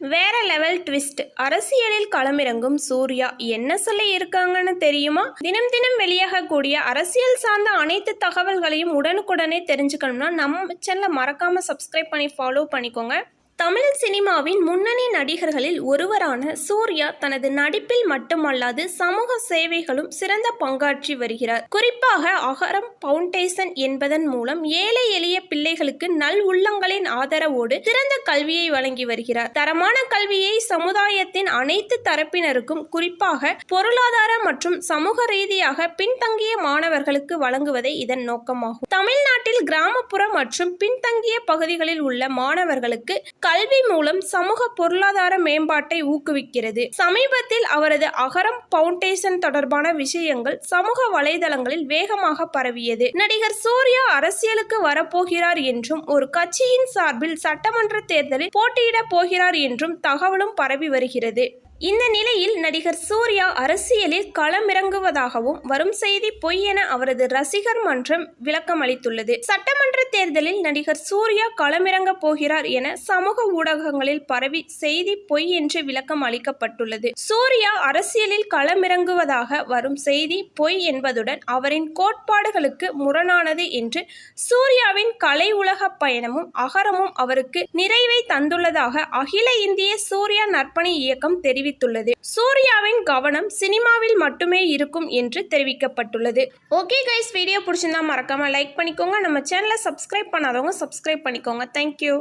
வேற level twist அரசியலில் களமிறங்கும் சூர்யா என்ன சொல்லி இருக்காங்கன்னு தெரியுமா? தினம் தினம் வெளியாகக்கூடிய அரசியல் சார்ந்த அனைத்து தகவல்களையும் உடனுக்குடனே தெரிஞ்சுக்கணும்னா நம்ம சேனலை மறக்காம சப்ஸ்கிரைப் பண்ணி ஃபாலோ பண்ணிக்கோங்க. தமிழ் சினிமாவின் முன்னணி நடிகர்களில் ஒருவரான சூர்யா தனது நடிப்பில் மட்டுமல்லாது சமூக சேவைகளும் சிறந்த பங்காற்றி வருகிறார். குறிப்பாக அகரம் பவுண்டேஷன் என்பதன் மூலம் ஏழை எளிய பிள்ளைகளுக்கு நல் உள்ளங்களின் ஆதரவோடு சிறந்த கல்வியை வழங்கி வருகிறார். தரமான கல்வியை சமுதாயத்தின் அனைத்து தரப்பினருக்கும் குறிப்பாக பொருளாதார மற்றும் சமூக ரீதியாக பின்தங்கிய மாணவர்களுக்கு வழங்குவதே இதன் நோக்கமாகும். தமிழ் தமிழ்நாட்டில் கிராமப்புற மற்றும் பின்தங்கிய பகுதிகளில் உள்ள மாணவர்களுக்கு கல்வி மூலம் சமூக பொருளாதார மேம்பாட்டை ஊக்குவிக்கிறது. சமீபத்தில் அவரது அகரம் பவுண்டேஷன் தொடர்பான விஷயங்கள் சமூக வலைதளங்களில் வேகமாக பரவியது. நடிகர் சூர்யா அரசியலுக்கு வரப்போகிறார் என்றும் ஒரு கட்சியின் சார்பில் சட்டமன்ற தேர்தலில் போட்டியிடப் போகிறார் என்றும் தகவலும் பரவி வருகிறது. இந்த நிலையில் நடிகர் சூர்யா அரசியலில் களமிறங்குவதாகவும் வரும் செய்தி பொய் என அவரது ரசிகர் மன்றம் விளக்கம் அளித்துள்ளது சட்டமன்ற தேர்தலில் நடிகர் சூர்யா களமிறங்க போகிறார் என சமூக ஊடகங்களில் பரவி செய்தி பொய் என்று விளக்கம் அளிக்கப்பட்டுள்ளது. சூர்யா அரசியலில் களமிறங்குவதாக வரும் செய்தி பொய் என்பதுடன் அவரின் கோட்பாடுகளுக்கு முரணானது என்று சூர்யாவின் கலை உலக பயணமும் அகரமும் அவருக்கு நிறைவை தந்துள்ளதாக அகில இந்திய சூர்யா நற்பணி இயக்கம் தெரிவித்துள்ளது. சூர்யாவின் கவனம் சினிமாவில் மட்டுமே இருக்கும் என்று தெரிவிக்கப்பட்டுள்ளது. ஓகே கைஸ் வீடியோ பிடிச்சிருந்தா மறக்காம லைக் பண்ணிக்கோங்க. நம்ம சேனலை சப்ஸ்கிரைப் பண்ணாதவங்க சப்ஸ்கிரைப் பண்ணிக்கோங்க. தேங்க்யூ